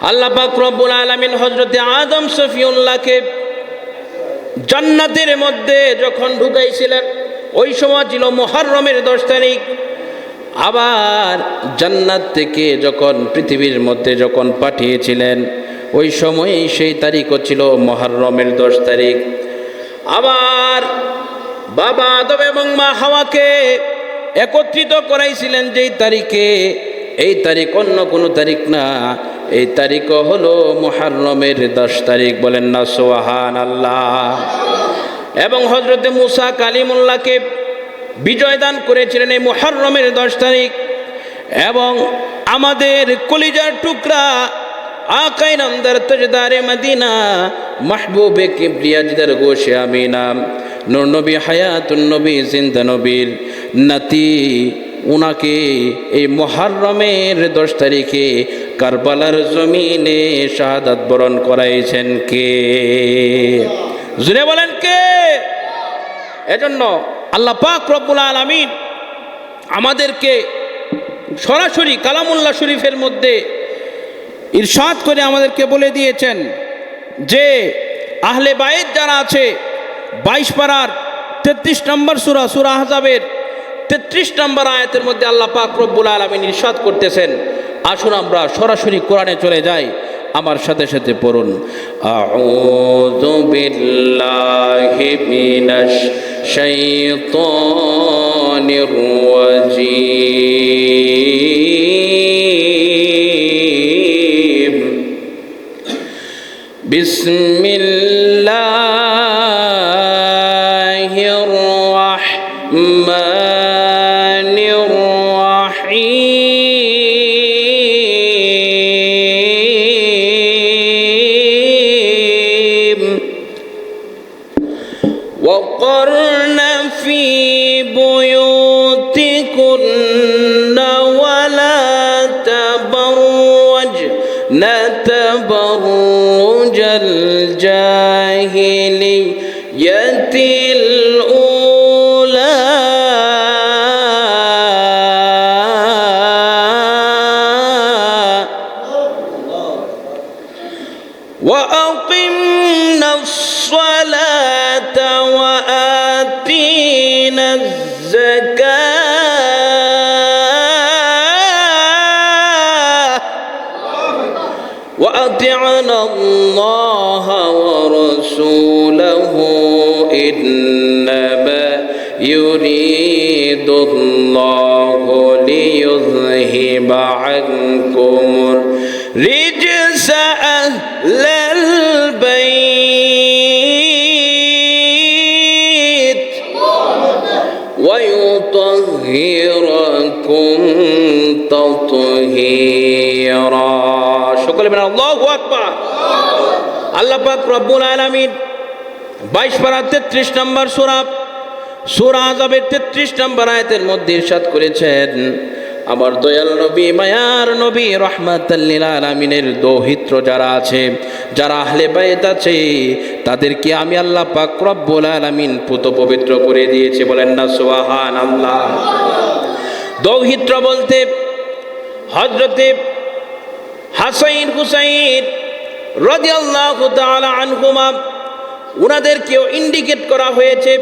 আল্লাহ পাক রব্বুল আলামিন হজরতে আদম সফিউল্লাহকে জান্নাতের মধ্যে যখন ঢুকাইছিলেন, ওই সময় ছিল মোহররমের দশ তারিখ। আবার জান্নাত থেকে যখন পৃথিবীর মধ্যে যখন পাঠিয়েছিলেন, ওই সময়েই সেই তারিখও ছিল মহররমের দশ তারিখ। আবার বাবা আদম এবং মা হাওয়াকে একত্রিত করাইছিলেন যেই তারিখে। এই তারিখ অন্য কোনো তারিখ না। এই তারিখও হলো মোহাররমের দশ তারিখ, বলেন না সোহান আল্লাহ এবং হজরতে মুসা কালিমুল্লাহকে বিজয় দান করেছিলেন এই মোহাররমের দশ তারিখ। এবং আমাদের কলিজার টুকরা আকাই নামদার তজদারে মদিনা, মাহবুবে কিবরিয়াজদার গোশে আমিনাম নূর নবী হায়াতুন নবী, জিন্দা নবীর নাতি, উনাকে এই মহারমের দশ তারিখে কারবালার জমিনে শাহাদাত বরণ করাইছেন কে? জুড়ে বলেন কে? এজন্য আল্লাহ পাক রব্বুল আলামিন আমাদেরকে সরাসরি কালামুল্লাহ শরীফের মধ্যে ইরশাদ করে আমাদেরকে বলে দিয়েছেন যে, আহলে বায়েত যারা আছে, বাইশ পাড়ার তেত্রিশ নম্বর সুরা সুরা আহজাবের তেত্রিশ নম্বর আয়াতের মধ্যে আল্লাহ পাক রব্বুল আলমিন ইরশাদ করতেছেন। আসুন আমরা সরাসরি কোরআনে চলে যাই। আমার সাথে সাথে পড়ুন। বিস্মিল্লা تبرج الجاهلية الأولى. وأقمنا الصلاة الله ورسوله إنما يريد الله ليذهب عنكم رجس أهل البيت ويطهركم تطهيرا. شكرا من الله أكبر. আল্লাহ পাক রব্বুল আলামিন 22 পারা 33 নম্বর সূরা সূরা 33 নম্বর আয়াতের মধ্যে ইরশাদ করেছেন, আমার দয়াল নবী, মায়ার নবী রহমাতাল্লিল আলামিনের দৌহিত্র যারা আছে, যারা আহলে বাইত আছে, তাদেরকে আমি আল্লাহ পাক রব্বুল আলামিন পুত পবিত্র করে দিয়েছে, বলেন না সুবহান আল্লাহ দৌহিত্র বলতে হজরতে হাসাইন হুসাইন রাদিয়াল্লাহু তাআলা আনহুমা ওনাদেরকেও ইন্ডিকেট করা হয়েছে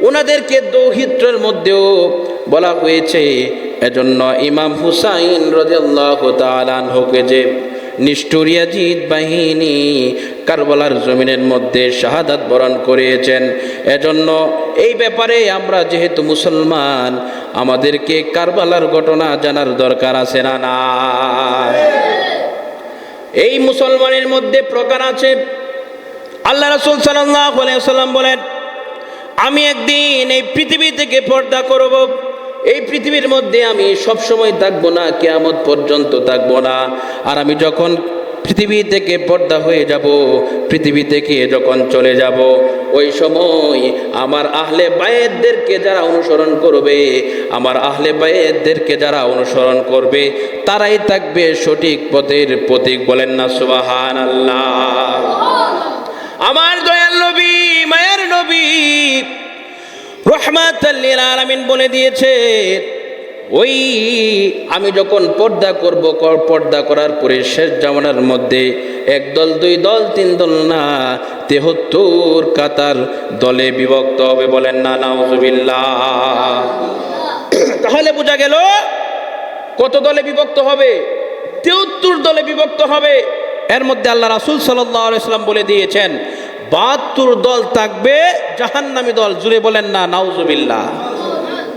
ওনাদেরকে দৌহিত্রের মধ্যেও বলা হয়েছে। এজন্য ইমাম হুসাইন রাদিয়াল্লাহু তাআলা আনহুকে যে নিষ্ঠুরিয়াজিৎ বাহিনী কারবালার জমিনের মধ্যে শাহাদাত বরণ করিয়েছেন এজন্য এই ব্যাপারে আমরা যেহেতু মুসলমান, আমাদেরকে কারবালার ঘটনা জানার দরকার আছে না না এই মুসলমানের মধ্যে প্রকার আছে। আল্লাহ রসুল সাল্লাম বলেন, আমি একদিন এই পৃথিবী থেকে পর্দা করব। এই পৃথিবীর মধ্যে আমি সবসময় থাকব না, কেয়ামত পর্যন্ত থাকব না। আর আমি যখন পৃথিবী থেকে পর্দা হয়ে যাব, পৃথিবী থেকে যখন চলে যাব, ওই সময় আমার আহলে বায়েদদেরকে যারা অনুসরণ করবে, আমার আহলে বায়েদদেরকে যারা অনুসরণ করবে, তারাই থাকবে সঠিক পথের প্রতীক। বলেন না সুবাহান আল্লাহ আমার দয়াল নবী, মায়ের নবী রহমাত বলে দিয়েছে ওই আমি যখন পর্দা করব, কর- পর্দা করার পরে শেষ জামানার মধ্যে এক দল দুই দল, তিন দল, না, তেহত্তর কাতার দলে বিভক্ত হবে বলেন না, নাউজুবিল্লাহ। তাহলে বোঝা গেল কত দলে বিভক্ত হবে? তেহত্তর দলে বিভক্ত হবে। এর মধ্যে আল্লাহ রাসুল সাল্লাম বলে দিয়েছেন, বাহাত্তর দল থাকবে জাহান্নামী দল। জুড়ে বলেন না, নাউজুবিল্লাহ।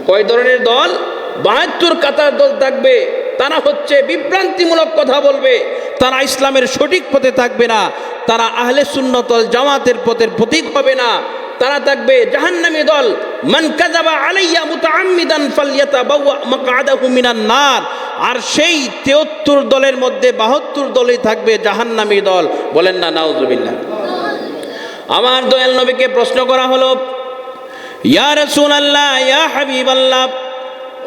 কয় ধরনের দল? বাহাত্তর কাতার দল থাকবে, তারা হচ্ছে বিভ্রান্তিমূলক কথা বলবে, তারা ইসলামের সঠিক পথে থাকবে না, তারা আহলে সুন্নতল জামাতের পথের প্রতীক হবে না, তারা থাকবে জাহান্নামি দল। মান কাযাবা আলাইয়া মুতাআম্মিদান ফালইয়াতাবাওয়া মাকআদাহু মিনান নার। আর সেই 73 দলের মধ্যে 72 দলই থাকবে জাহান্নামি দল। বলেন না, নাউজুবিল্লাহ। আমার দয়াল নবীকে প্রশ্ন করা হলো, ইয়া রাসূলুল্লাহ, ইয়া হাবিবাল্লাহ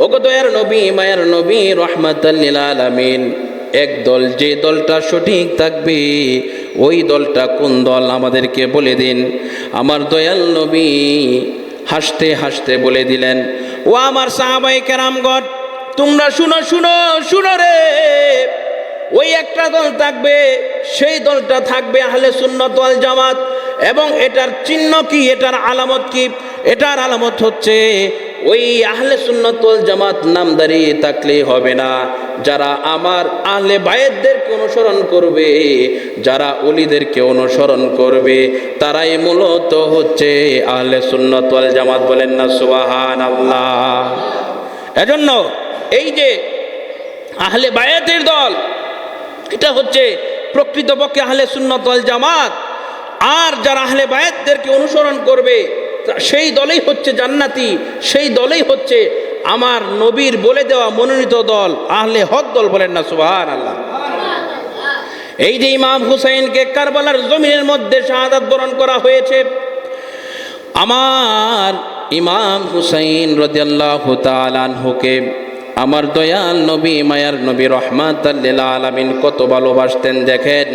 ওগো দয়ার নবী, মায়ার নবী রহমাতাল্লিল আলামিন। এক দল, যে দলটা সঠিক থাকবে, ওই দলটা কোন দল আমাদেরকে বলে দিন। আমার দয়াল নবী হাসতে হাসতে বলে দিলেন, ও আমার সাহাবাই কেরামগণ, তোমরা শুনো শুনো শুনো রে। ওই একটা দল থাকবে, সেই দলটা থাকবে আহলে সুন্নত ওয়াল জামাত। এবং এটার চিহ্ন কি, এটার আলামত কি? এটার আলামত হচ্ছে ওই আহলে সুন্নত ওয়াল জামাত নামদারি থাকলেই হবে না। যারা আমার আহলে বায়েদদেরকে অনুসরণ করবে, যারা অলিদেরকে অনুসরণ করবে, তারাই মূলত হচ্ছে আহলে সুন্নত ওয়াল জামাত বলেন না সুবাহান আল্লাহ এজন্য এই যে আহলে বায়াতের দল, এটা হচ্ছে প্রকৃতপক্ষে আহলে সুন্নত ওয়াল জামাত। আর যারা আহলে বায়াতদেরকে অনুসরণ করবে সেই দলেই হচ্ছে জান্নাতি, সেই দলেই হচ্ছে আমার নবীর বলে দেওয়া মনোনীত দল, আহলে হক দল বলেন না সুবহান আল্লাহ এই যে ইমাম হুসাইনকে কারবালার জমিনের মধ্যে শাহাদাত বরণ করা হয়েছে, আমার ইমাম হুসাইন তাআলাহুকে আমার দয়াল নবী, মায়ার নবী রহমাত আলামিন কত ভালোবাসতেন, দেখেন।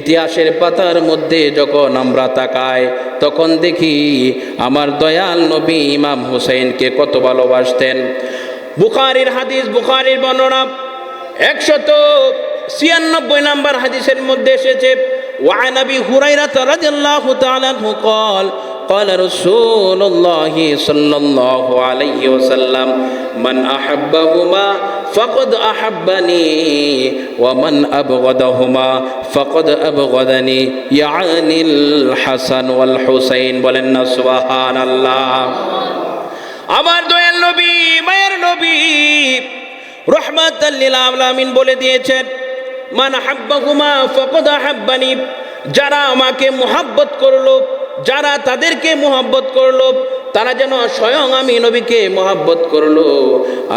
ইতিহাসের পাতার মধ্যে যখন আমরা তাকাই তখন দেখি আমার দয়াল নবী ইমাম হুসাইনকে কত ভালোবাসতেন বুখারির হাদিস বুখারির বর্ণনা একশত ছিয়ানব্বই নাম্বার হাদিসের মধ্যে এসেছে وعن ابي هريره رضي الله تعالى عنه قال قال رسول الله صلى الله عليه وسلم من احبهما فقد احبني ومن ابغضهما فقد ابغضني يعني الحسن والحسين বলেন না সুবহানাল্লাহ আমার দয়াল নবী মায়ের নবী রহমাতাল্লিল আলামিন বলে দিয়েছেন মান হাব্বাহুমা ফাকাদ হাব্বানি যারা আমাকে মোহাব্বত করলো যারা তাদেরকে মোহাব্বত করল, তারা যেন স্বয়ং আমি নবীকে মোহাব্বত করল।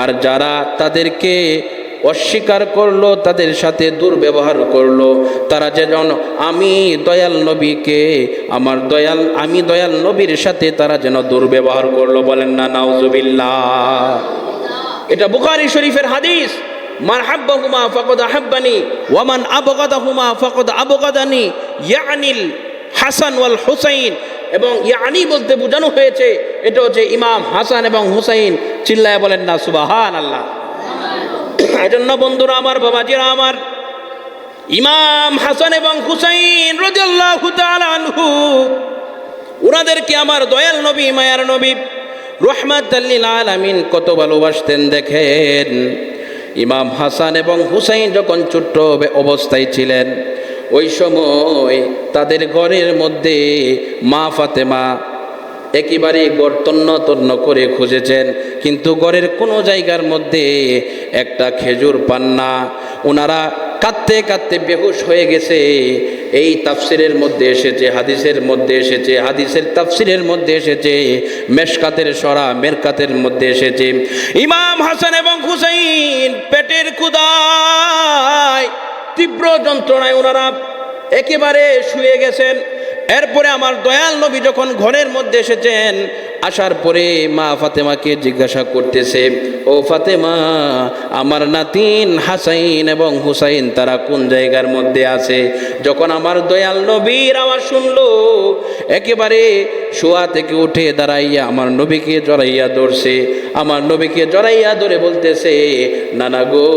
আর যারা তাদেরকে অস্বীকার করল, তাদের সাথে দুর্ব্যবহার করল, তারা যেন আমি দয়াল নবীকে, আমার দয়াল, আমি দয়াল নবীর সাথে তারা যেন দুর্ব্যবহার করল বলেন না, নাউজুবিল্লাহ। এটা বুখারী শরীফের হাদিস। মান হাব্বাহুমা ফাকাদ আহাব্বানি ওয়া মান আবগাদাহুমা ফাকাদ আবগাদানি, ইয়ানিল হাসান ওয়াল হুসাইন। এবং ইয়ানি বলতে বোঝানো হয়েছে, এটা হচ্ছে ইমাম হাসান এবং হুসাইন, চিল্লায় বলেন না সুবাহান আল্লাহ এজন্য বন্ধুরা আমার, বাবাজিরা আমার, ইমাম হাসান এবং হুসাইন রাদিয়াল্লাহু ওনাদেরকে আমার দয়াল নবী, মায়ার নবী রহমাতাল্লিল কত ভালোবাসতেন, দেখেন। ইমাম হাসান এবং হুসাইন যখন ছোট্ট অবস্থায় ছিলেন ওই সময় তাদের ঘরের মধ্যে মা ফাতেমা একেবারে গড় তন্ন তন্ন করে খুঁজেছেন, কিন্তু গড়ের কোনো জায়গার মধ্যে একটা খেজুর পান না। ওনারা কাঁদতে কাঁদতে বেহুশ হয়ে গেছে। এই তাফসিরের মধ্যে এসেছে, হাদিসের মধ্যে এসেছে, হাদিসের তাফসিরের মধ্যে এসেছে, মেশকাতের সরা, মেরকাতের মধ্যে এসেছে। ইমাম হাসান এবং হুসাইন পেটের ক্ষুদায় তীব্র যন্ত্রণায় ওনারা একেবারে শুয়ে গেছেন। এরপরে আমার দয়াল নবী যখন ঘরের মধ্যে এসেছেন আসার পরে মা ফাতেমাকে জিজ্ঞাসা করতেছে, ও ফাতেমা, আমার নাতিন হাসাইন এবং হুসাইন তারা কোন জায়গার মধ্যে আছে? যখন আমার দয়াল নবীর আওয়াজ শুনলো, একেবারে শোয়া থেকে উঠে দাঁড়াইয়া আমার নবীকে জড়াইয়া ধরছে। আমার নবীকে জড়াইয়া ধরে বলতেছে, নানা গো,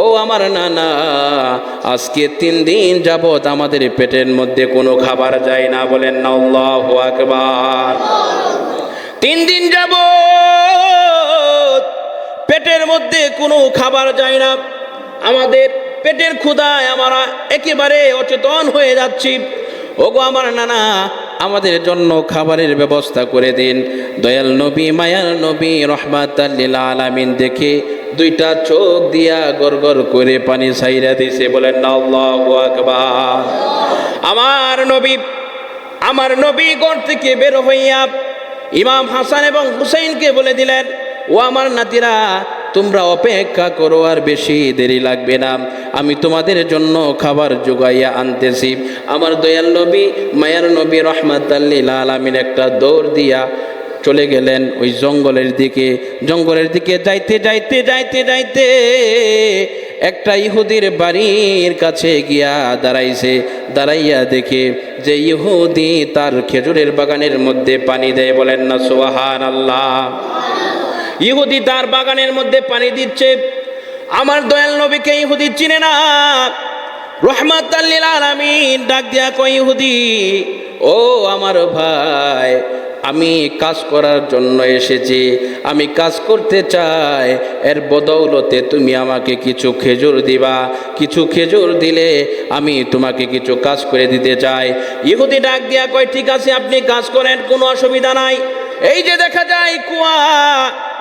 ও আমার নানা, আজকে তিন দিন যাবত আমাদের পেটের মধ্যে কোনো খাবার যায় না বলেন না, আল্লাহ আকবার। তিন দিন যাব পেটের মধ্যে কোনো খাবার যায় না। আমাদের পেটের ক্ষুধায় আমরা একেবারে অচেতন হয়ে যাচ্ছি। ওগো আমার নানা, আমাদের জন্য খাবারের ব্যবস্থা করে দিন। দয়াল নবী, মায়ার নবী রহমাত আলামিন দেখে দুইটা চোখ দিয়া গড় করে পানি সাইরা দিছে, বলেন আমার নবী আমার নবী গড় থেকে বের হইয়া ইমাম হাসান এবং হুসাইনকে বলে দিলেন, ও আমার নাতিরা, তোমরা অপেক্ষা করো আর বেশি দেরি লাগবে না। আমি তোমাদের জন্য খাবার জোগাইয়া আনতেছি। আমার দয়াল নবী, মায়ার নবী রহমাতাল্লিল আলমিন একটা দৌড় দিয়া চলে গেলেন ওই জঙ্গলের দিকে। জঙ্গলের দিকে যাইতে যাইতে যাইতে যাইতে একটা ইহুদির বাড়ির কাছে গিয়া দাঁড়াইছে। দাঁড়াইয়া দেখে যে ইহুদি তার খেজুরের বাগানের মধ্যে পানি দেয়। বলেন না সোহান আল্লাহ ইহুদি তার বাগানের মধ্যে পানি দিচ্ছে। আমার দয়াল নবীকে ইহুদি চিনে না। রহমাত আলামিন ডাক দিয়া কই ইহুদি, ও আমার ভাই আমি কাজ করার জন্য এসেছি। আমি কাজ করতে চাই। এর বদৌলতে তুমি আমাকে কিছু খেজুর দিবা। কিছু খেজুর দিলে আমি তোমাকে কিছু কাজ করে দিতে চাই। ইহুদি ডাক দিয়া কয়, ঠিক আছে, আপনি কাজ করেন, কোনো অসুবিধা নাই। এই যে দেখা যায় কুয়া,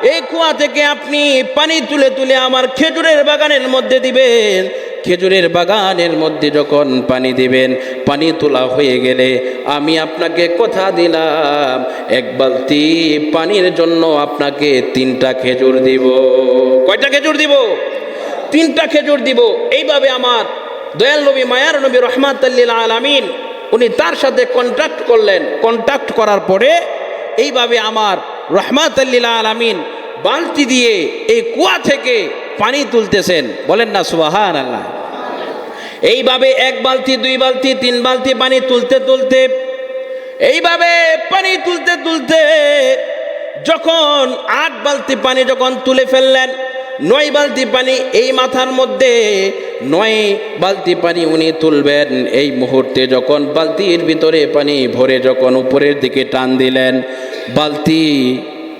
এই কুয়া থেকে আপনি পানি তুলে তুলে আমার খেজুরের বাগানের মধ্যে দিবেন। খেজুরের বাগানের মধ্যে যখন পানি দিবেন, পানি তোলা হয়ে গেলে আমি আপনাকে কথা দিলাম, এক বালতি পানির জন্য আপনাকে তিনটা খেজুর দিব। কয়টা খেজুর দিব? তিনটা খেজুর দিব। এইভাবে আমার দয়াল নবী, মায়ার নবী রহমাত আলামিন, উনি তার সাথে কন্ট্যাক্ট করলেন। কন্ট্যাক্ট করার পরে এইভাবে আমার রহমাত আলামিন বালতি দিয়ে এই কুয়া থেকে পানি তুলতেছেন। বলেন না সুবাহান আল্লাহ এইভাবে এক বালতি, দুই বালতি, তিন বালতি পানি তুলতে তুলতে, এইভাবে পানি তুলতে তুলতে যখন আট বালতি পানি যখন তুলে ফেললেন, নয় বালতি পানি এই মাথার মধ্যে, নয় বালতি পানি উনি তুলবেন। এই মুহূর্তে যখন বালতির ভিতরে পানি ভরে যখন উপরের দিকে টান দিলেন, বালতি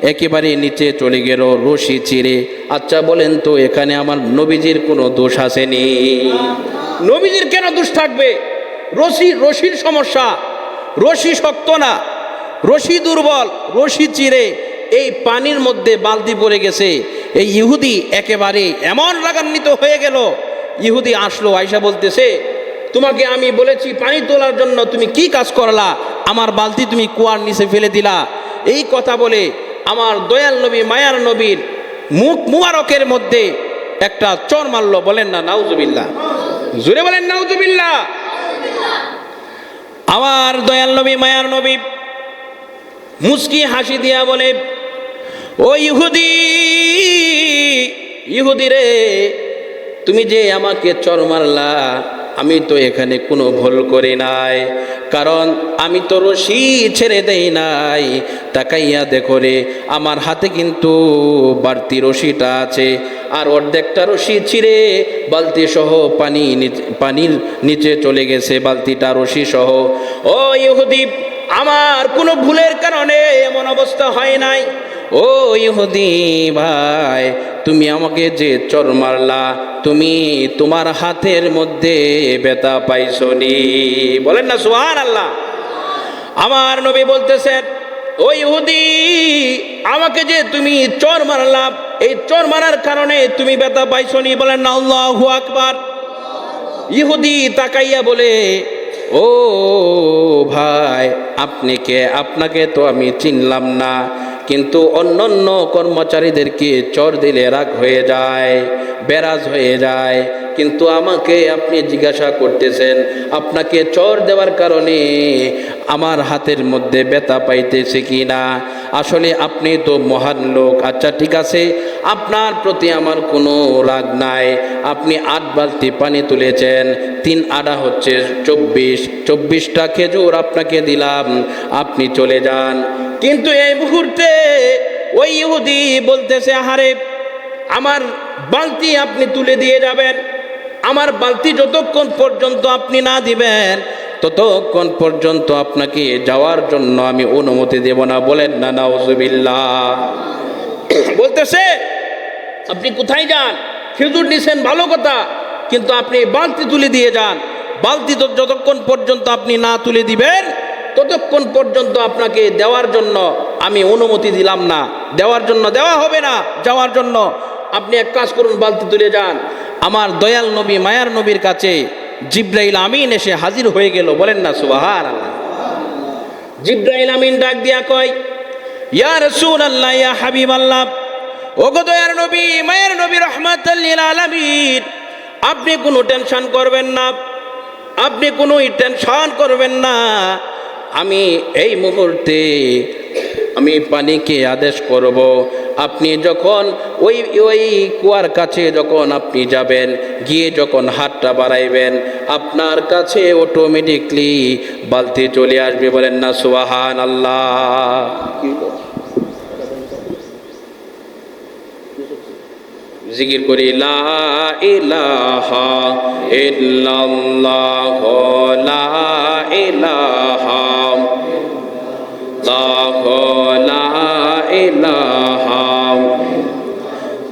একেবারে নিচে চলে গেল রশি চিরে আচ্ছা বলেন তো, এখানে আমার নবীজির কোনো দোষ আসেনি? নবীজির কেন দোষ থাকবে? রশি, রশির সমস্যা। রশি শক্ত না। রশি দুর্বল, রশি চিরে এই পানির মধ্যে বালতি পড়ে গেছে। এই ইহুদি একেবারে এমন রাগান্বিত হয়ে গেল। ইহুদি আসলো, আয়সা বলতেছে, তোমাকে আমি বলেছি পানি তোলার জন্য তুমি কি কাজ করলা? আমার বালতি তুমি কুয়ার নিচে ফেলে দিলা। এই কথা বলে আমার দয়াল নবী, মায়ার নবীর মুখ মুবারকের মধ্যে একটা চর মারল। বলেন না, নাউজুবিল্লাহ। জুড়ে বলেন, নাউজুবিল্লাহ। আমার দয়াল নবী, মায়ার নবী মুস্কি হাসি দিয়া বলে, ও ইহুদি ইহুদি রে, তুমি যে আমাকে চর মারলা আমি তো এখানে কোনো ভুল করি নাই। কারণ আমি তো রশি ছেড়ে দেই নাই। তাকাইয়া দেখো রে, আমার হাতে কিন্তু বাড়তি রশিটা আছে। আর অর্ধেকটা রশি ছিঁড়ে বালতি সহ পানি পানির নিচে চলে গেছে বালতিটা রশি সহ ও ইহুদি, আমার কোনো ভুলের কারণে এমন অবস্থা হয় নাই। ও ইহুদি ভাই তুমি আমাকে যে চর মারলা, তুমি তোমার হাতের মধ্যে ব্যথা পাইছনি বলেন না সুহান আল্লাহ আমার নবী বলতেছেন, ও ইহুদি, আমাকে যে তুমি চর মারলা, এই চর মারার কারণে তুমি ব্যথা পাইছনি বলেন না, আল্লাহু আকবার। ইহুদি তাকাইয়া বলে, ও ভাই, আপনি কে? আপনাকে তো আমি চিনলাম না। কিন্তু অন্যান্য কর্মচারীদেরকে চর দিলে রাগ হয়ে যায়। বেরাজ হয়ে যায়। কিন্তু আমাকে আপনি জিজ্ঞাসা করতেছেন, আপনাকে চর দেওয়ার কারণে আমার হাতের মধ্যে ব্যথা পাইতেছে কি না আসলে আপনি তো মহান লোক। আচ্ছা ঠিক আছে। আপনার প্রতি আমার কোনো রাগ নাই। আপনি আট বালতি পানি তুলেছেন। তিন আড়া হচ্ছে চব্বিশ। চব্বিশটা খেজুর আপনাকে দিলাম। আপনি চলে যান। কিন্তু এই মুহূর্তে ওই ইহুদি বলতেছে, আহারে আমার বালতি আপনি তুলে দিয়ে যাবেন। আমার বালতি যতক্ষণ পর্যন্ত আপনি না দিবেন, ততক্ষণ পর্যন্ত আপনাকে যাওয়ার জন্য আমি অনুমতি দেব না। বলেন না, নাউজুবিল্লাহ। বলতেছে, আপনি কোথায় যান? খেজুর নিছেন, ভালো কথা। কিন্তু আপনি বালতি তুলে দিয়ে যান। বালতি তো যতক্ষণ পর্যন্ত আপনি না তুলে দিবেন, ততক্ষণ পর্যন্ত আপনাকে দেওয়ার জন্য আমি অনুমতি দিলাম না। দেওয়ার জন্য দেওয়া হবে না, যাওয়ার জন্য। আপনি এক কাজ করুন, বালতি তুলে যান। আমার দয়াল নবী, মায়ার নবীর কাছে জিব্রাইল আমিন এসে হাজির হয়ে গেল। বলেন না সুবাহার আল্লাহ জিব্রাইল আমিন ডাক দিয়া কয়, ইয়া রসুল আল্লাহ হাবিব আল্লাহ ওগো দয়ার নবী, মায়ের নবী আপনি কোনো টেনশন করবেন না, আপনি কোনো টেনশন করবেন না। আমি এই মুহূর্তে, আমি পানিকে আদেশ করব আপনি যখন ওই ওই কুয়ার কাছে যখন আপনি যাবেন, গিয়ে যখন হাতটা বাড়াইবেন, আপনার কাছে অটোমেটিকলি বালতি চলে আসবে বলেন না সুবাহান আল্লাহ জিকির করি, লা লা লা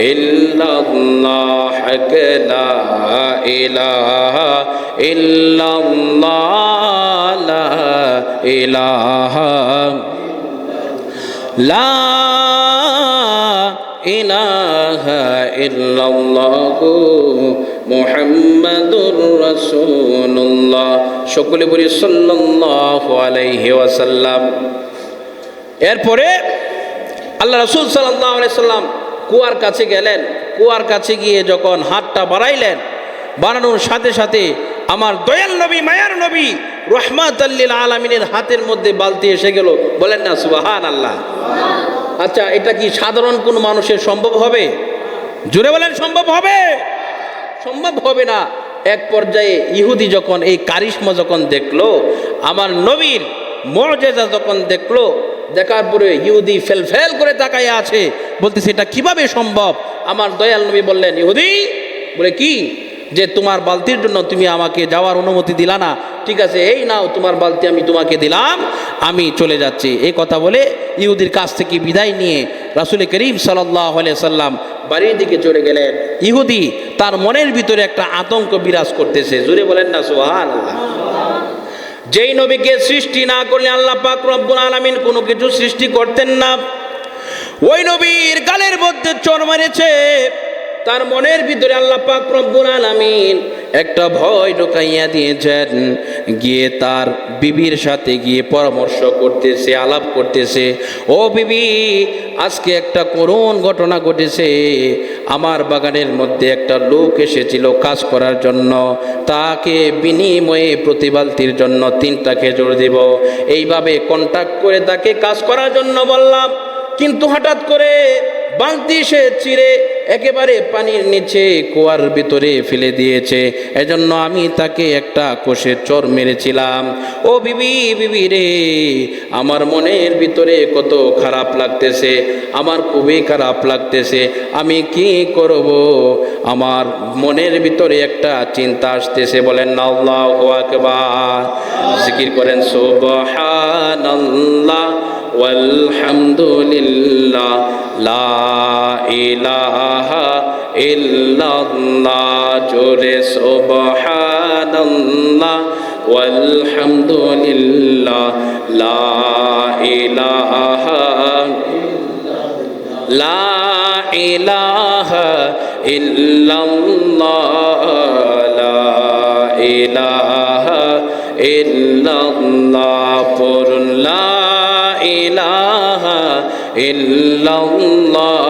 ইল্লাল্লাহ লা ইলাহা ইল্লাল্লাহ ইলাহা লা ইলাহা ইল্লাল্লাহ মুহাম্মাদুর রাসূলুল্লাহ। সকলে বলি সাল্লাল্লাহু আলাইহি ওয়াসাল্লাম। এরপরে আল্লাহ রসুল সাল্লাহ সাল্লাম কুয়ার কাছে গেলেন। কুয়ার কাছে গিয়ে যখন হাতটা বাড়াইলেন, বাড়ানোর সাথে সাথে আমার দয়াল নবী, মায়ার নবী রহমাত আলমিনের হাতের মধ্যে বালতি এসে গেল। বলেন না সুবাহান আল্লাহ আচ্ছা এটা কি সাধারণ কোন মানুষের সম্ভব হবে? জুড়ে বলেন, সম্ভব হবে? সম্ভব হবে না। এক পর্যায়ে ইহুদি যখন এই কারিশ্মা যখন দেখল, আমার নবীর মর্যাদা যখন দেখল দেখার পরে ইহুদি ফেল ফেল করে তাকায় আছে। বলতেছে, এটা কীভাবে সম্ভব? আমার দয়াল নবী বললেন, ইহুদি, বলে কি? যে তোমার বালতির জন্য তুমি আমাকে যাওয়ার অনুমতি দিলা না। ঠিক আছে, এই নাও তোমার বালতি, আমি তোমাকে দিলাম, আমি চলে যাচ্ছি। এই কথা বলে ইহুদির কাছ থেকে বিদায় নিয়ে রাসুল করিম সাল্লাহ সাল্লাম বাড়ির দিকে চলে গেলেন। ইহুদি তার মনের ভিতরে একটা আতঙ্ক বিরাজ করতেছে। জুড়ে বলেন না সোহান আল্লাহ যেই নবীকে সৃষ্টি না করলে আল্লাহ পাক রব্বুল আলামিন কোনো কিছু সৃষ্টি করতেন না। ওই নবীর গালের মধ্যে চর মেরেছে। তার মনের ভিতরে আল্লাহ পাক রব্বুল আলামিন একটা ভয় ঢোকাইয়া দিয়েছেন। গিয়ে তার বিবির সাথে গিয়ে পরামর্শ করতেছে, আলাপ করতেছে, ও বিবি, আজকে একটা করুণ ঘটনা ঘটেছে। আমার বাগানের মধ্যে একটা লোক এসেছিল কাজ করার জন্য। তাকে বিনিময়ে প্রতিবালতির জন্য তিনটা খেজুর দেব। এইভাবে কন্ট্যাক্ট করে তাকে কাজ করার জন্য বললাম। কিন্তু হঠাৎ করে বালতি সে চিরে একেবারে পানির নিচে কুয়ার ভিতরে ফেলে দিয়েছে এজন্য আমি তাকে একটা কোষে চর মেরেছিলাম ও বিবি বিবি রে আমার মনের ভিতরে কত খারাপ লাগতেছে আমার খুবই খারাপ লাগতেছে আমি কি করব আমার মনের ভিতরে একটা চিন্তা আসতেছে বলেন না আল্লাহ আকবার জিকির করেন সুবহানাল্লাহ والحمد لله لا إله ইলাহা ইল্লাল্লাহ, জোরে সুবহানাল্লাহ, ওয়ালহামদুলিল্লাহ, লা ইলাহা লা ইলাহা ইল্লাল্লাহ, লা ইলাহা ইল্লাল্লাহ, পড়ুন লা ইলাহা ইল্লাল্লাহ।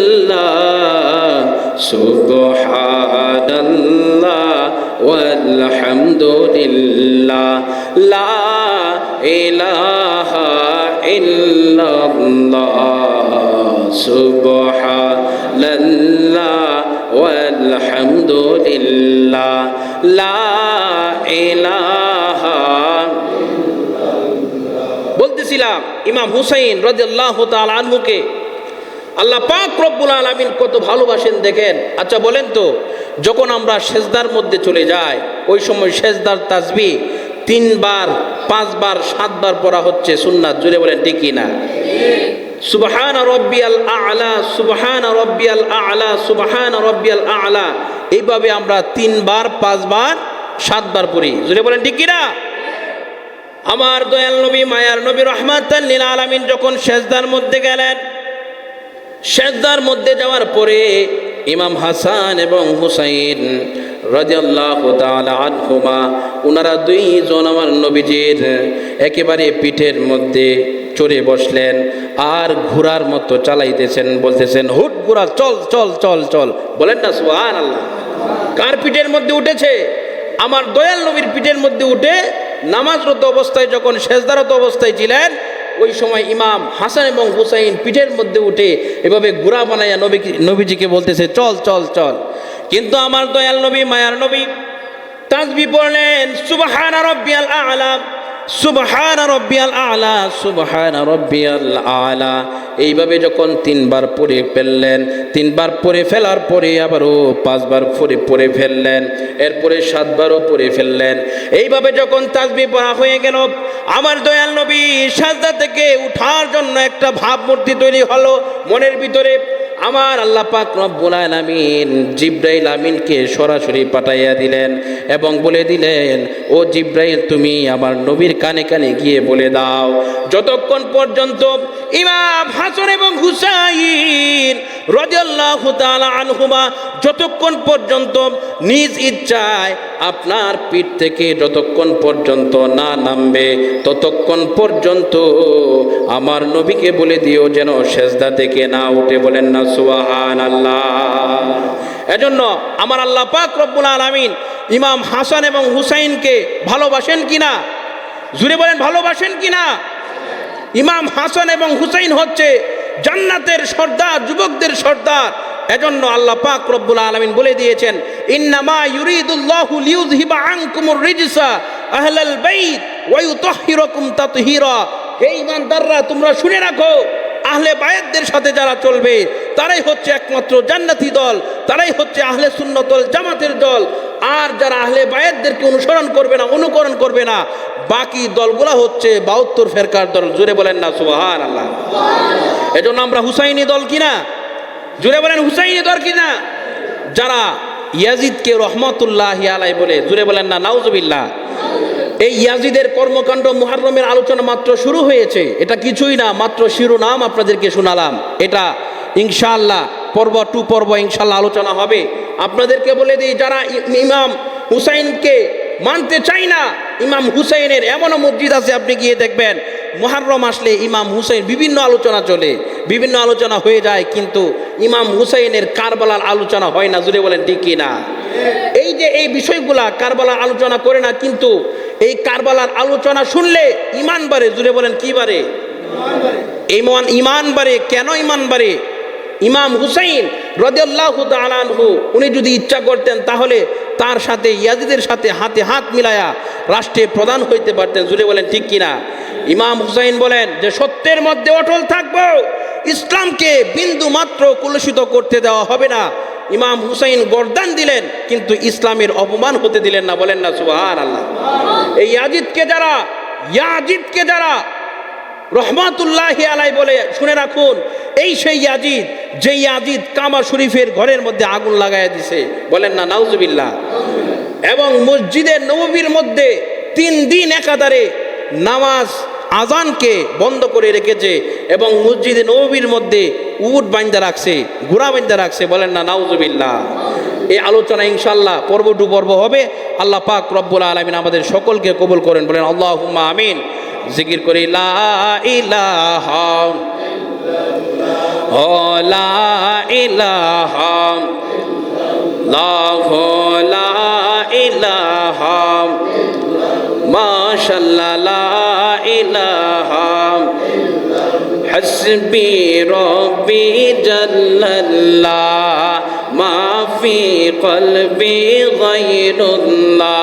আল্লাহ, সুবহানাল্লাহ walhamdulillah লা ইলাহা ইল্লাল্লাহ, সুবহানাল্লাহ walhamdulillah লা ইলাহা বলতেছিলাম, ইমাম হুসাইন রাদিয়াল্লাহ তাআলা আনহুকে আল্লাহ পাক রব্বুল আলামিন কত ভালোবাসেন দেখেন। আচ্ছা বলেন তো, যখন আমরা সেজদার মধ্যে চলে যাই, ওই সময় সেজদার তাসবি তিনবার, পাঁচবার, সাতবার পড়া হচ্ছে সুন্নাত। জুড়ে বলেন ঠিকই না? সুবহান রব্বিয়াল আলা, সুবহান রব্বিয়াল আলা, সুবহান রব্বিয়াল আলা। এইভাবে আমরা তিনবার, পাঁচবার, সাতবার পড়ি। জুড়ে বলেন, ঠিক কি না? আমার দয়াল নবী, মায়ার নবী, রহমাতাল লীলা আলামিন যখন সেজদার মধ্যে গেলেন সেজদার মধ্যে যাওয়ার পরে ইমাম হাসান এবং হুসাইন রাজিয়াল্লাহু তাআলা আনহুমা ওনারা দুইজন আমার নবীজির একেবারে পিঠের মধ্যে চড়ে বসলেন আর ঘোড়ার মতো চালাইতেছেন, বলতেছেন, হুট ঘোড়া, চল চল চল চল। বলেন না সুবহান আল্লাহ কার পিঠের মধ্যে উঠেছে? আমার দয়াল নবীর পিঠের মধ্যে উঠে নামাজরত অবস্থায় যখন সেজদারত অবস্থায় ছিলেন ওই সময় ইমাম হাসান এবং হুসাইন পিঠের মধ্যে উঠে এভাবে গুড়া বানাইয়া নবী নবীজিকে বলতেছে, চল চল চল। কিন্তু আমার দয়াল নবী, মায়ার নবী, তাজবি পড়লেন, সুবাহান রব্বিয়াল আলা। সুবহান রব্বিয়াল আলা, সুবহান রব্বিয়াল আলা। এইভাবে যখন তিনবার পড়ে ফেললেন, তিনবার পড়ে ফেলার পরে আবারও পাঁচবার পড়ে পড়ে ফেললেন, এরপরে সাতবারও পড়ে ফেললেন। এইভাবে যখন তাজবি পড়া হয়ে গেল, আমার দয়াল নবী সাজদা থেকে উঠার জন্য একটা ভাবমূর্তি তৈরি হলো, মনের ভিতরে আমার আল্লাহ পাক রব্বুল আলামিন জিব্রাইল আমিনকে সরাসরি পাঠাইয়া দিলেন এবং বলে দিলেন, ও জিব্রাইল, তুমি আমার নবীর কানে কানে গিয়ে বলে দাও, যতক্ষণ পর্যন্ত ইমাম হাসান এবং হুসাইন রাদিয়াল্লাহু তাআলা আনহুমা যতক্ষণ পর্যন্ত নিজ ইচ্ছায় আপনার পিঠ থেকে যতক্ষণ পর্যন্ত না নামবে, ততক্ষণ পর্যন্ত আমার নবীকে বলে দিও যেন সেজদা থেকে না উঠে বলেন না আল্লাহ এজন্য আমার আল্লাহ পাক রব্বুল আলামিন ইমাম হাসান এবং হুসাইনকে ভালোবাসেন কিনা? জুড়ে বলেন, ভালোবাসেন কিনা? ইমাম হাসান এবং হুসাইন হচ্ছে জান্নাতের সর্দার, যুবকদের সর্দার। এজন্য আল্লাহ পাক রব্বুল আলামিন বলে দিয়েছেন, ইন্নামা ইউরিদুল্লাহু আনকুমুর রিজসা হে ঈমানদাররা, তোমরা শুনে রাখো আহলে বায়াতদের সাথে যারা চলবে, তারাই হচ্ছে একমাত্র জান্নাতি দল, তারাই হচ্ছে আহলে সুন্নতল জামাতের দল। আর যারা আহলে বায়াতদেরকে অনুসরণ করবে না, অনুকরণ করবে না, বাকি দলগুলা হচ্ছে বাহাত্তর ফেরকার দল। জুড়ে বলেন না সুবাহান আল্লাহ এজন্য আমরা হুসাইনি দল কিনা? জুড়ে বলেন, হুসাইনি দল কিনা? যারা ইয়াজিদকে রহমতুল্লাহ আলাই বলে জুড়ে বলেন না, নাউজুবিল্লাহ। এই ইয়াজিদের কর্মকাণ্ড মুহারমের আলোচনা মাত্র শুরু হয়েছে। এটা কিছুই না, মাত্র শিরোনাম আপনাদেরকে শোনালাম। এটা ইনশাআল্লাহ পর্ব টু পর্ব ইনশাল্লাহ আলোচনা হবে। আপনাদেরকে বলে দিই, যারা ইমাম হুসাইনকে মানতে চাই না। ইমাম হুসাইনের এমনও মসজিদ আছে, আপনি গিয়ে দেখবেন, মুহাররম আসলে ইমাম হুসাইন বিভিন্ন আলোচনা চলে, বিভিন্ন আলোচনা হয়ে যায়, কিন্তু ইমাম হুসাইনের কারবালার আলোচনা হয় না জুড়ে বলেন ঠিক না এই যে এই বিষয়গুলা কারবালার আলোচনা করে না, কিন্তু এই কারবালার আলোচনা শুনলে ইমান বাড়ে জুড়ে বলেন কি বাড়ে? ইমান ইমান বাড়ে। কেন ইমান বাড়ে? ইমাম হুসাইন রদিয়াল্লাহ আলানহু উনি যদি ইচ্ছা করতেন তাহলে তার সাথে ইয়াজিদের সাথে হাতে হাত মিলায়া রাষ্ট্রে প্রধান হইতে পারতেন। জুড়ে বলেন, ঠিক কিনা? ইমাম হুসাইন বলেন যে, সত্যের মধ্যে অটল থাকব, ইসলামকে বিন্দু মাত্র কুলুষিত করতে দেওয়া হবে না। ইমাম হুসাইন গর্দান দিলেন, কিন্তু ইসলামের অপমান হতে দিলেন না। বলেন না সুবাহ আল্লাহ এই ইয়াজিদকে যারা ইয়াজিদকে যারা রহমাতুল্লাহ আলাই বলে শুনে রাখুন, এই সেই ইয়াজিদ যে ইয়াজিদ কামা শরীফের ঘরের মধ্যে আগুন লাগাইয়া দিছে। বলেন না, নাউজুবিল্লাহ। এবং মসজিদের নববীর মধ্যে তিন দিন একাধারে নামাজ আজানকে বন্ধ করে রেখেছে এবং মসজিদে নববীর মধ্যে উট বাইন্দা রাখছে, ঘোড়া বাইন্দা রাখছে। বলেন না, নাউজুবিল্লাহ। এই আলোচনা ইনশাল্লাহ পর্ব টু পর্ব হবে। আল্লাহ পাক রব্বুল আলমিন আমাদের সকলকে কবুল করেন। বলেন আল্লাহ আমিন। জিকির করি, লা ইলাহা ও লা ইলাহা লাহ, লা ইলাহা মাশাল্লাহ, লা ইলাহা হাসবি কলবি গায়রুল্লাহ।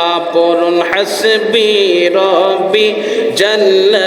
حسبي ربي جل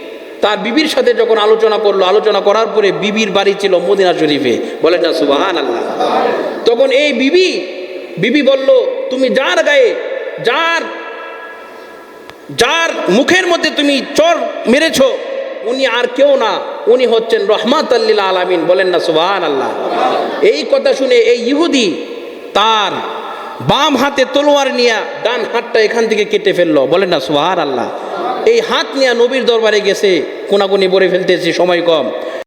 তার বিবির সাথে যখন আলোচনা করল, আলোচনা করার পরে বিবির বাড়ি ছিল মদিনা শরীফে। বলেন না সুবাহান আল্লাহ তখন এই বিবি বিবি বলল, তুমি যার গায়ে, যার যার মুখের মধ্যে তুমি চর মেরেছো, উনি আর কেউ না, উনি হচ্ছেন রহমাত আল্লিল আলামিন। বলেন না সুবাহান আল্লাহ এই কথা শুনে এই ইহুদি তার বাম হাতে তলোয়ার নিয়ে ডান হাতটা এখান থেকে কেটে ফেলল। বলেন না সুবাহান আল্লাহ এই হাত নিয়ে নবীর দরবারে গেছে কোনাকুনি বলে ফেলতেছি সময় কম।